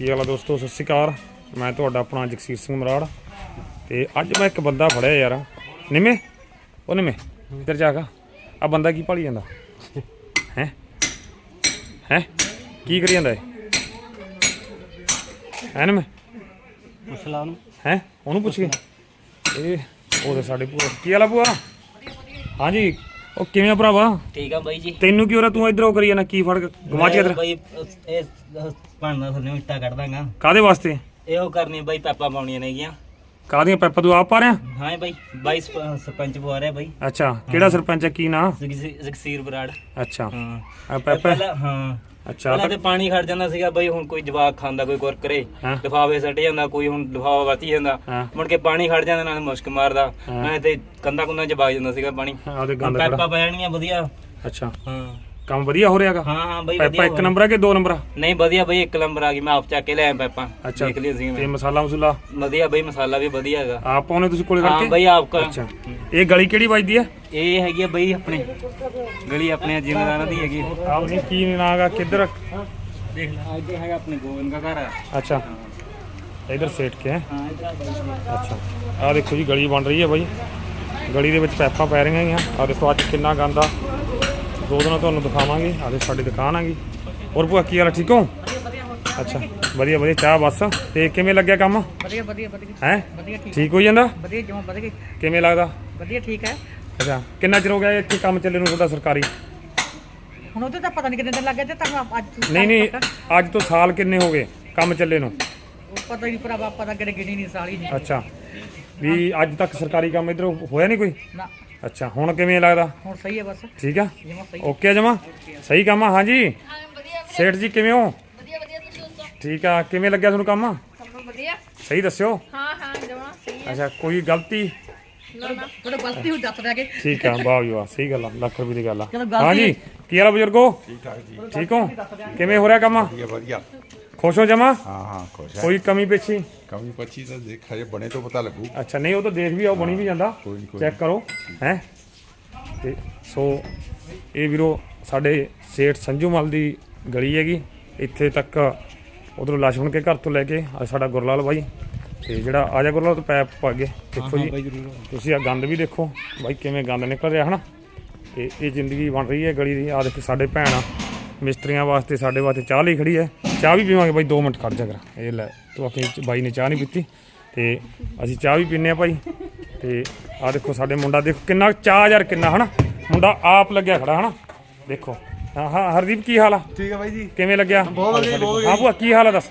ਕੀ ਹਾਲ ਆ ਦੋਸਤੋ? ਸਤਿ ਸ਼੍ਰੀ ਅਕਾਲ। ਮੈਂ ਤੁਹਾਡਾ ਆਪਣਾ ਜਗਸੀਰ ਸਿੰਘ ਮਰਾੜ। ਤੇ ਅੱਜ ਮੈਂ ਇੱਕ ਬੰਦਾ ਫੜਿਆ ਯਾਰ। ਨਿਮੇ? ਉਹ ਨਿਮੇ ਇੱਧਰ ਜਾ ਕੇ। ਆ ਬੰਦਾ ਕੀ ਭਾਲੀ ਜਾਂਦਾ? ਹੈ? ਹੈ? ਕੀ ਕਰੀ ਜਾਂਦਾ ਇਹ? ਹੈ ਨਿਮੇ? ਪੁੱਛਲਾ ਨੂੰ ਹੈ? ਉਹਨੂੰ ਪੁੱਛ ਕੇ। ਇਹ ਉਹਦੇ ਸਾਡੇ ਭੂਆ। ਕੀ ਹਾਲ ਆ ਭੂਆ? ਹਾਂਜੀ। ਉਹ ਕਿਵੇਂ ਆ ਭਰਾਵਾ? ਠੀਕ ਆ ਬਾਈ ਜੀ। ਤੈਨੂੰ ਕੀ ਹੋ ਰਿਹਾ? ਤੂੰ ਇਧਰੋਂ ਕਰੀ ਜਾਣਾ ਕੀ ਫੜ ਗਵਾਚ ਗਿਆ ਤੇਰਾ ਬਾਈ ਇਹ ਬਣਦਾ ਥੱਲੇ ਇੱਟਾ ਕੱਢ ਦਾਂਗਾ। ਕਾਦੇ ਵਾਸਤੇ? ਇਹੋ ਕਰਨੀ ਬਾਈ ਪੈਪਾ ਪਾਉਣੀਆਂ ਨੇਗੀਆਂ। ਕਾਦੀਆਂ ਪੈਪਾ? ਤੂੰ ਆਪ ਪਾ ਰਿਹਾ? ਹਾਂ ਬਾਈ ਬਾਈ ਸਰਪ- ਸਰਪੰਚ ਪਵਾ ਰਿਹਾ ਬਾਈ। ਅੱਛਾ ਕਿਹੜਾ ਸਰਪੰਚ ਹੈ ਕੀ ਨਾਂ? ਜਗਸੀ- ਜਗਸੀਰ ਬਰਾੜ। ਅੱਛਾ। ਹਾਂ। ਆ ਪੈਪਾ? ਪਹਿਲਾਂ ਹਾਂ। ਅੱਛਾ ਪਹਿਲਾਂ ਤੇ ਪਾਣੀ ਖੜ ਜਾਂਦਾ ਸੀਗਾ ਬਾਈ ਹੁਣ ਕੋਈ ਜਵਾਕ ਖਾਂਦਾ ਕੋਈ ਕੁਰਕਰੇ ਹਾਂ। ਲਿਫਾਫੇ ਸੱਟ ਜਾਂਦਾ ਕੋਈ ਹੁਣ ਲਿਫਾਫਾ ਵਰਤੀ ਜਾਂਦਾ ਹਾਂ। ਮੁੜ ਕੇ ਪਾਣੀ ਖੜ ਜਾਂਦਾ ਨਾਲ ਮੁਸ਼ਕ ਮਾਰਦਾ ਹਾਂ। ਮੈਂ ਤੇ ਕੰਦਾ ਕੁੰਦਾ ਚ ਵਗ ਜਾਂਦਾ ਸੀਗਾ ਪਾਣੀ। ਆਦੇ ਹੁਣ ਗੰਦ ਪੈਪਾ ਖੜਾ ਪੈ ਜਾਣੀਆਂ ਵਧੀਆ। ਅੱਛਾ। ਹਾਂ। ਕੰਮ ਵਧੀਆ ਹੋ ਰਿਹਾਗਾ? ਹਾਂ ਹਾਂ ਬਾਈ ਪੈਪਾ ਵਧੀਆ ਇੱਕ ਨੰਬਰ ਹੈ ਕਿ ਦੋ ਨੰਬਰ ਆ? ਨਹੀਂ ਵਧੀਆ ਬਈ ਇੱਕ ਨੰਬਰ ਆ ਗਈ ਮੈਂ ਆਪ ਚੱਕ ਕੇ ਲਿਆਇਆ ਪੈਪਾਂ ਅੱਛਾ। ਦੇਖ ਲਈ ਸੀ ਤੇ ਮੈਂ। ਮਸਾਲਾ ਮਸੂਲਾ? ਵਧੀਆ ਬਈ ਮਸਾਲਾ ਵੀ ਵਧੀਆ ਹੈਗਾ। ਆਪ ਪਾਉਨੇ ਤੁਸੀਂ ਕੋਲੇ ਹਾਂ ਕਰਕੇ? ਬਈ ਆਪ ਕਾ ਅੱਛਾ। ਇਹ ਗਲੀ ਕਿਹੜੀ ਵੱਜਦੀ ਹੈ? ਇਹ ਹੈਗੀ ਆ ਬਈ ਆਪਣੇ ਗਲੀ ਆਪਣੇ ਜ਼ਿਮੀਦਾਰਾਂ ਦੀ ਹੈਗੀ ਆਪ ਨਹੀਂ ਕੀ ਨਾਗਾ ਕਿੱਧਰ? ਦੇਖ ਲੈ। ਇੱਧਰ ਹੈਗਾ ਆਪਣੇ ਗੋਬਿੰਦ ਦਾ ਘਰ ਆ। ਅੱਛਾ। ਇਧਰ ਸੇਟ ਕੇ ਹੈ। ਹਾਂ ਇੱਧਰ ਆ ਬਾਈ। ਅੱਛਾ। ਆ ਦੇਖੋ ਜੀ ਗਲੀ ਬਣ ਰਹੀ ਹੈ ਬਾਈ। ਗਲੀ ਦੇ ਵਿੱਚ ਪੈਪਾਂ ਪੈ ਰਹੀਆਂ ਹੈਗੀਆਂ। ਆ ਦੇਖੋ ਅੱਜ ਕਿੰਨਾ ਗੰਦਾ ਦੋ ਦਿਨਾਂ ਤੁਹਾਨੂੰ ਦਿਖਾਵਾਂਗੇ। ਆ ਦੇ ਸਾਡੀ ਦੁਕਾਨ ਆਗੀ ਹੋਰ ਭੂਆ ਕੀ ਹਾਲ ਆ, ਠੀਕ ਹੋ? ਅੱਛਾ। ਵਧੀਆ ਵਧੀਆ। ਚਾਹ ਬਸ। ਤੇ ਕਿਵੇਂ ਲੱਗਿਆ ਕੰਮ? ਵਧੀਆ ਵਧੀਆ ਵਧੀਆ। ਹੈ? ਵਧੀਆ ਠੀਕ ਹੋਈ ਜਾਂਦਾ? ਵਧੀਆ ਜਮਾ ਵਧੀਆ। ਕਿਵੇਂ ਲੱਗਦਾ? ਵਧੀਆ ਠੀਕ ਹੈ। ਅੱਛਾ। ਕਿੰਨਾ ਚਿਰ ਹੋ ਗਿਆ ਇੱਥੇ ਕੰਮ ਚੱਲੇ ਨੂੰ ਤੁਹਾਡਾ ਸਰਕਾਰੀ? ਹੁਣ ਉਹਦੇ ਤਾਂ ਪਤਾ ਨਹੀਂ ਕਿੰਨੇ ਦਿਨ ਲੱਗੇ ਤੇ ਤੁਹਾਨੂੰ ਅੱਜ ਨਹੀਂ ਨਹੀਂ ਅੱਜ ਤੋਂ ਸਾਲ ਕਿੰਨੇ ਹੋ ਗਏ ਕੰਮ ਚੱਲੇ ਨੂੰ? ਉਹ ਪਤਾ ਹੀ ਭਰਾਵਾ ਪਤਾ ਕਿਹੜੇ ਗਿਣੀ ਨਹੀਂ ਸਾਲੀ ਨਹੀਂ ਅੱਛਾ। ਵੀ ਅੱਜ ਤੱਕ ਸਰਕਾਰੀ ਕੰਮ ਇਧਰ ਹੋਇਆ ਨਹੀਂ ਕੋਈ? ਨਾ। ਅੱਛਾ ਹੁਣ ਕਿਵੇਂ ਲੱਗਦਾ? ਹੁਣ ਸਹੀ ਹੈ ਬਸ। ਠੀਕ ਆ? ਜਮਾ ਸਹੀ। ਓਕੇ ਜਮਾ? ਸਹੀ ਕੰਮ ਆ ਹਾਂਜੀ? ਸੇਠ ਜੀ ਕਿਵੇਂ ਹੋ? ਵਧੀਆ ਵਧੀਆ ਤੁਸੀਂ ਦੱਸੋ? ਠੀਕ ਆ ਕਿਵੇਂ ਲੱਗਿਆ ਤੁਹਾਨੂੰ ਕੰਮ? ਸਭ ਵਧੀਆ। ਸਹੀ ਦੱਸਿਓ। ਹਾਂ ਹਾਂ ਜਮਾ ਸਹੀ ਹੈ। ਅੱਛਾ ਕੋਈ ਗਲਤੀ? ਥੋੜਾ ਗਲਤੀ ਹੋ ਦੱਸ ਰਿਹਾ ਕਿ ਠੀਕ ਆ ਵਾਹ ਜੀ ਵਾਹ ਸਹੀ ਗੱਲ ਆ ਲੱਖ ਰੁਪਏ ਦੀ ਗੱਲ ਆ। ਗਲਤੀ ਹਾਂਜੀ ਕੀ ਹਾਲ ਆ ਬਜ਼ੁਰਗੋ? ਠੀਕ ਠਾਕ ਜੀ ਠੀਕ ਹੋ? ਕਿਵੇਂ ਹੋ ਰਿਹਾ ਕੰਮ? ਵਧੀਆ ਵਧੀਆ। ਖੁਸ਼ ਹੋ ਜਮਾ? ਹਾਂ ਹਾਂ ਖੁਸ਼ ਹੈ ਕੋਈ ਕਮੀ ਪੇਛੀ ਕਮੀ ਪੱਚੀ ਤਾਂ ਦੇਖ ਹਜੇ ਬਣੇ ਤੋਂ ਪਤਾ ਲੱਗੂ। ਅੱਛਾ ਨਹੀਂ ਉਹ ਤਾਂ ਦੇਖ ਵੀ ਆਓ ਬਣੀ ਵੀ ਜਾਂਦਾ। ਕੋਈ ਨੀ, ਕੋਈ ਚੈੱਕ ਕਰੋ ਹੈ? ਤੇ ਸੋ ਇਹ ਵੀਰੋ ਸਾਡੇ ਸੇਠ ਸੰਜੂ ਮਲ ਦੀ ਗਲੀ ਹੈਗੀ। ਇੱਥੇ ਤੱਕ ਉਧਰੋਂ ਲਛਮਣ ਕੇ ਘਰ ਤੋਂ ਲੈ ਕੇ ਆ ਸਾਡਾ ਗੁਰਲਾਲ ਬਾਈ। ਤੇ ਜਿਹੜਾ ਆਜਾ ਗੁਰਲਾਲ ਤੋਂ ਪੈਪ ਪਾ ਗਏ ਦੇਖੋ ਜੀ ਤੁਸੀਂ ਆ ਗੰਦ ਵੀ ਦੇਖੋ। ਬਾਈ ਕਿਵੇਂ ਗੰਦ ਨਿਕਲ ਰਿਹਾ ਹਨਾ? ਤੇ ਇਹ ਜ਼ਿੰਦਗੀ ਬਣ ਰਹੀ ਹੈ ਗਲੀ ਦੀ। ਆ ਦੇਖੋ ਸਾਡੇ ਭੈਣ ਆ ਮਿਸਤਰੀਆਂ ਵਾਸਤੇ ਸਾਡੇ ਵਾਸਤੇ ਚਾਹ ਲਈ ਖੜੀ ਹੈ। ਚਾਹ ਵੀ ਪੀਵਾਂਗੇ ਬਾਈ 2 ਮਿੰਟ ਖੜ ਜਾ ਕਰ। ਇਹ ਲੈ ਤੂੰ ਆਖੇ ਬਾਈ ਨੇ ਚਾਹ ਨਹੀਂ ਪੀਤੀ। ਤੇ ਅਸੀਂ ਚਾਹ ਵੀ ਪੀਨੇ ਆ ਭਾਈ। ਤੇ ਆ ਦੇਖੋ ਸਾਡੇ ਮੁੰਡਾ ਦੇਖੋ ਕਿੰਨਾ ਚਾਹ ਯਾਰ ਕਿੰਨਾ ਹਨਾ? ਮੁੰਡਾ ਆਪ ਲੱਗਿਆ ਖੜਾ ਹਨਾ? ਦੇਖੋ। ਹਾਂ ਹਾਂ ਹਰਦੀਪ ਕੀ ਹਾਲ ਆ? ਠੀਕ ਹੈ ਬਾਈ ਜੀ। ਕਿਵੇਂ ਲੱਗਿਆ? ਬਹੁਤ ਵਧੀਆ ਬਹੁਤ ਹਾਂ ਭੂਆ ਕੀ ਹਾਲ ਆ ਦੱਸ?